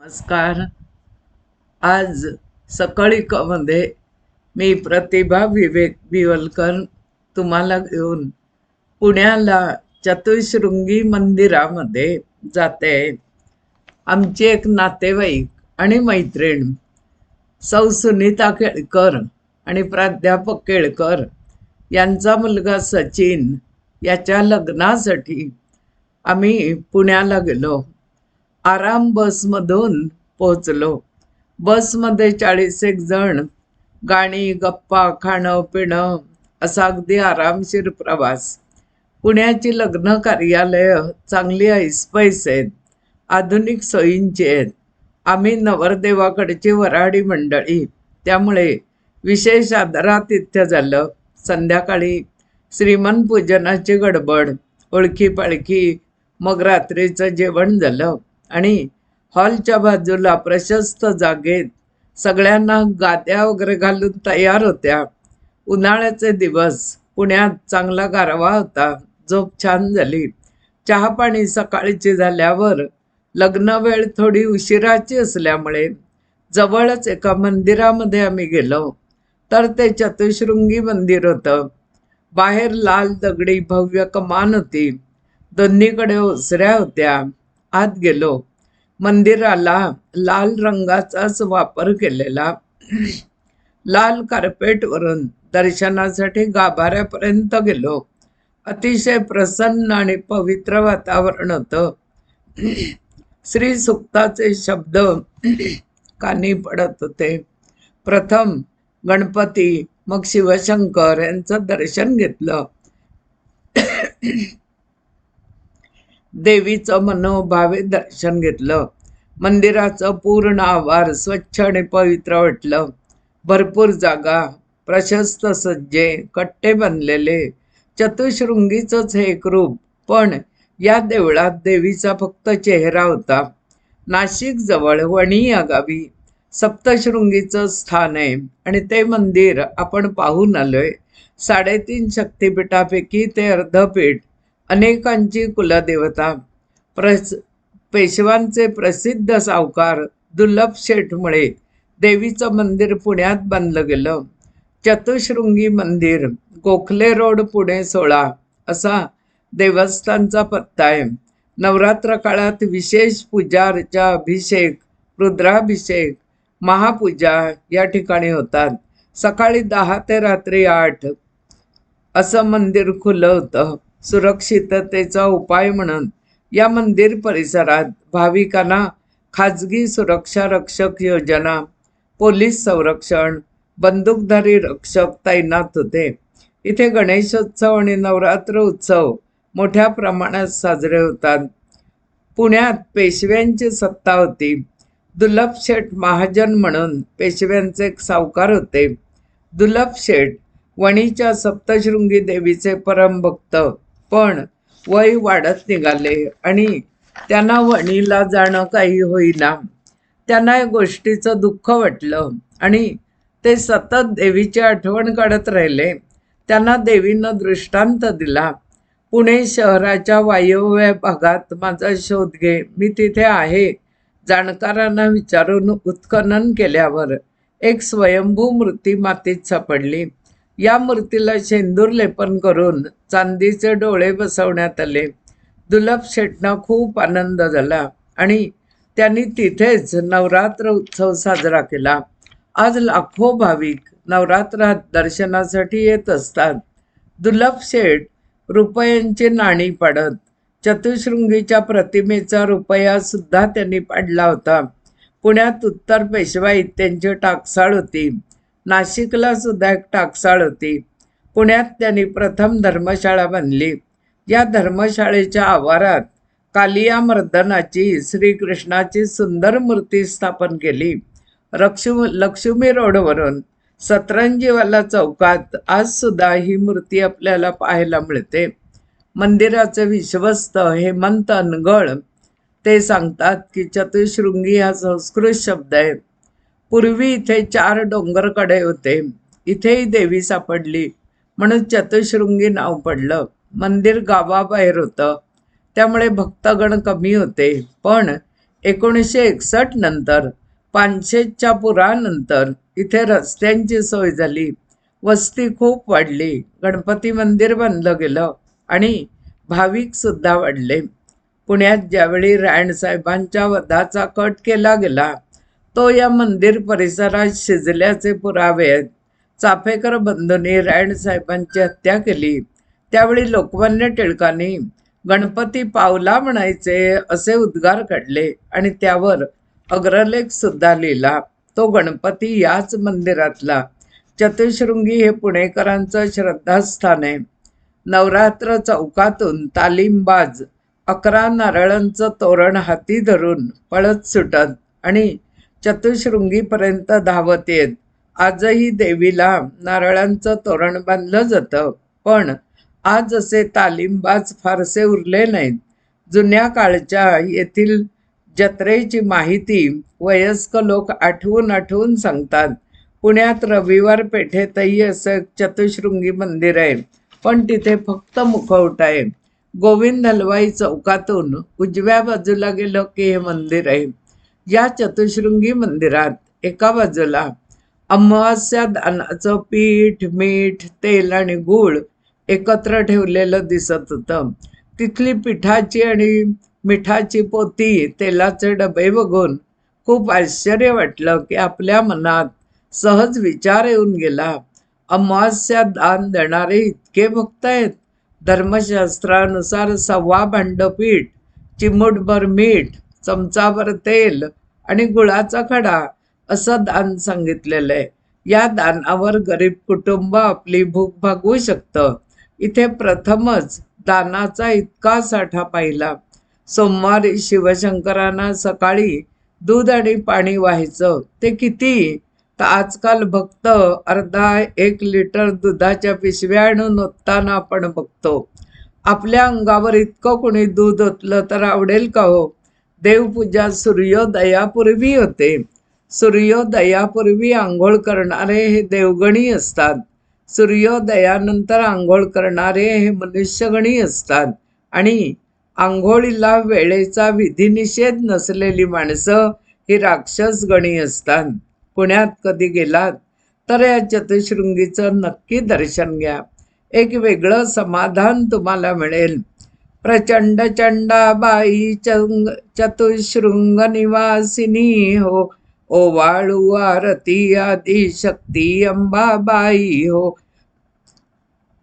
नमस्कार. आज सकाळी कमध्ये मी प्रतिभा विवेक बिवलकर तुम्हाला घेऊन पुण्याला चतुशृंगी मंदिरामध्ये जाते. आमची एक नातेवाईक आणि मैत्रीण सौ सुनीता केळकर आणि प्राध्यापक केळकर यांचा मुलगा सचिन याच्या लग्नासाठी आम्ही पुण्याला गेलो. आराम बसमधून पोचलो. बसमध्ये चाळीस एक जण गाणी गप्पा खाणं पिणं असा अगदी आरामशीर प्रवास. पुण्याची लग्न कार्यालय चांगली ऐसपैस आहेत आधुनिक सोयींची आहेत. आम्ही नवरदेवाकडची वराडी मंडळी त्यामुळे विशेष आदरातिथ्य झालं. संध्याकाळी श्रीमन पूजनाची गडबड ओळखी पाळखी मग रात्रीचं जेवण झालं. आणि हॉलच्या बाजूला प्रशस्त जागेत सगळ्यांना गाद्या वगैरे घालून तयार होत्या. उन्हाळ्याचे दिवस पुण्यात चांगला गारवा होता. झोप छान झाली. चहा पाणी सकाळीची झाल्यावर लग्न वेळ थोडी उशिराची असल्यामुळे जवळच एका मंदिरामध्ये आम्ही गेलो. तर ते चतुशृंगी मंदिर होतं. बाहेर लाल दगडी भव्य कमान होती. दोन्हीकडे ओसऱ्या होत्या. आत गेलो. मंदिराला लाल रंगाचाच वापर केलेला. लाल कार्पेटवरून दर्शनासाठी गाभाऱ्यापर्यंत गेलो. अतिशय प्रसन्न आणि पवित्र वातावरण होतं. श्री सुक्ताचे शब्द कानी पडत होते. प्रथम गणपती मग शिवशंकर यांचं दर्शन घेतलं. देवीचं मनोभावे दर्शन घेतलं. मंदिराचं पूर्ण आवार स्वच्छ आणि पवित्र वाटलं. भरपूर जागा प्रशस्त सज्जे कट्टे बनलेले. चतुशृंगीचंच हे एक रूप पण या देवळात देवीचा फक्त चेहरा होता. नाशिक जवळ वणी या गावी सप्तशृंगीचं स्थान आहे आणि ते मंदिर आपण पाहून आलोय. साडेतीन शक्तिपीठापैकी ते अर्धपीठ अनेकांची कुलदेवता प्रस पेशवांचे प्रसिद्ध सावकार दुर्लभ शेठमुळे देवीचं मंदिर पुण्यात बांधलं गेलं. चतुशृंगी मंदिर गोखले रोड पुणे सोळा असा देवस्थानचा पत्ता आहे. नवरात्र काळात विशेष पूजा अर्चा अभिषेक रुद्राभिषेक महापूजा या ठिकाणी होतात. सकाळी दहा ते रात्री आठ असं मंदिर खुलं होतं. सुरक्षिततेचा उपाय म्हणून या मंदिर परिसरात भाविकांना खाजगी सुरक्षा रक्षक योजना पोलीस संरक्षण बंदूकधारी रक्षक तैनात होते. इथे गणेशोत्सव आणि नवरात्र उत्सव मोठ्या प्रमाणात साजरे होतात. पुण्यात पेशव्यांची सत्ता होती. दुर्लभ शेठ महाजन म्हणून पेशव्यांचे एक सावकार होते. दुर्लभ शेठ वणीच्या सप्तशृंगी देवीचे परमभक्त. पण वय वाढत निघाले आणि त्यांना वणीला जाणं काही होईना. त्यांना या गोष्टीचं दुःख वाटलं आणि ते सतत देवीची आठवण काढत राहिले. त्यांना देवीनं दृष्टांत दिला पुणे शहराच्या वायव्य भागात माझा शोध घे. मी तिथे आहे. जाणकारांना विचारून उत्खनन केल्यावर एक स्वयंभू मूर्ती मातीत सापडली. या मूर्तीला शेंदूर लेपन करून चांदीचे डोळे बसवण्यात आले. दुर्लभ शेटना खूप आनंद झाला आणि त्यांनी तिथेच नवरात्र उत्सव साजरा केला. आज लाखो भाविक नवरात्रात दर्शनासाठी येत असतात. दुर्लभ शेठ रुपयांची नाणी पाडत चतुशृंगीच्या प्रतिमेचा रुपया सुद्धा त्यांनी पाडला होता. पुण्यात उत्तर पेशवाईत त्यांची टाकसाळ होती. नाशिकला सुद्धा एक टाकसाळ होती. पुण्यात त्यांनी प्रथम धर्मशाळा बांधली या धर्मशाळेच्या आवारात कालिया मर्दनाची श्रीकृष्णाची सुंदर मूर्ती स्थापन केली. रक्षु लक्ष्मी रोडवरून सतरंजीवाला चौकात आज सुद्धा ही मूर्ती आपल्याला पाहायला मिळते. मंदिराचे विश्वस्त हेमंत अनगळ ते सांगतात की चतुःशृंगी हा संस्कृत शब्द आहे. पूर्वी इथे चार डोंगरकडे होते. इथेही देवी सापडली. म्हणून चतुशृंगी नाव पडलं. मंदिर गावाबाहेर होतं. त्यामुळे भक्तगण कमी होते. पण एकोणीसशे एकसष्ट नंतर पानशेच्या पुरानंतर इथे रस्त्यांची सोय झाली. वस्ती खूप वाढली. गणपती मंदिर बांधलं गेलं आणि भाविक सुद्धा वाढले. पुण्यात ज्यावेळी रायणसाहेबांच्या वधाचा कट केला गेला तो या मंदिर परिसरात शिजल्याचे पुरावे आहेत चाफेकर बंधूंनी रायणसाहेबांची हत्या केली. त्यावेळी लोकमान्य टिळकांनी गणपती पावला म्हणायचे असे उद्गार काढले आणि त्यावर अग्रलेख सुद्धा लिहिला. तो गणपती याच मंदिरातला. चतुशृंगी हे पुणेकरांचं श्रद्धास्थान आहे. नवरात्र चौकातून तालीमबाज अकरा नारळांचं तोरण हाती धरून पळत सुटत आणि चतुशृंगीपर्यंत धावत येत आजही देवीला नारळांचं तोरण बांधलं जातं पण आज असे तालीमबाज फारसे उरले नाहीत. जुन्या काळच्या येथील जत्रेची माहिती वयस्क लोक आठवून आठवून सांगतात. पुण्यात रविवार पेठेतही असं चतुशृंगी मंदिर आहे पण तिथे फक्त मुखवट आहे. गोविंद हलवाई चौकातून उजव्या बाजूला गेलं की हे मंदिर आहे. या चतुशृंगी मंदिरात एका बाजूला अमावस्या दानाचं पीठ मीठ तेल आणि गूळ एकत्र ठेवलेलं दिसत होतं. तिथली पिठाची आणि मिठाची पोती तेलाचे डबे बघून खूप आश्चर्य वाटलं की आपल्या मनात सहज विचार येऊन गेला. अमावस्या दान देणारे इतके भक्त आहेत. धर्मशास्त्रानुसार सव्वा भांडपीठ चिमूटभर मीठ चमचाभर तेल आणि गुळाचा खडा असं दान सांगितलेलं आहे. या दानावर गरीब कुटुंब आपली भूक भागवू शकतं. इथे प्रथमच दानाचा इतका साठा पाहिला. सोमवारी शिवशंकरांना सकाळी दूध आणि पाणी व्हायचं. ते किती? तर आजकाल भक्त अर्धा एक लिटर दुधाच्या पिशव्या आणून ओतताना आपण बघतो. आपल्या अंगावर इतकं कोणी दूध ओतलं तर आवडेल का हो? देवपूजा सूर्योदयापूर्वी होते. सूर्योदयापूर्वी आंघोळ करणारे हे देवगणी असतात. सूर्योदयानंतर आंघोळ करणारे हे मनुष्यगणी असतात. आणि आंघोळीला वेळेचा विधिनिषेध नसलेली माणसं ही राक्षसगणी असतात. पुण्यात कधी गेलात? तर या चतुशृंगीचं नक्की दर्शन घ्या. एक वेगळं समाधान तुम्हाला मिळेल. प्रचंड चंडाबाई चंग चतुशृंग निवासिनी हो। ओवाळू आरती आदी शक्ती अंबाबाई हो।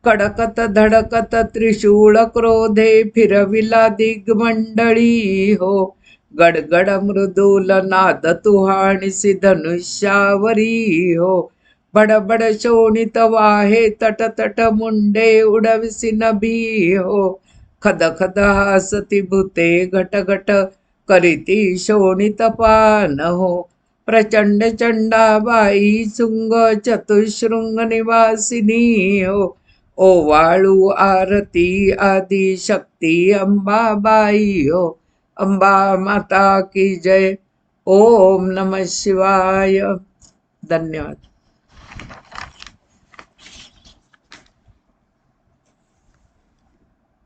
कडकत धडकत त्रिशूळ क्रोधे फिरविला दिग्मंडळी हो। गडगड मृदुल नाद तुहाणीसी धनुष्यावरी हो। बडबड शोणित वाहे तट तट मुंडे उडविसी नभी हो। खद खद हसती भूते घट घट करीती शोणित पान हो. प्रचंड चंडाबाई सुंग चतुशृंग निवासिनी हो. ओवाळू आरती आदी शक्ती अंबाबाई हो. अंबा माता की जय. ओम नमः शिवाय. धन्यवाद.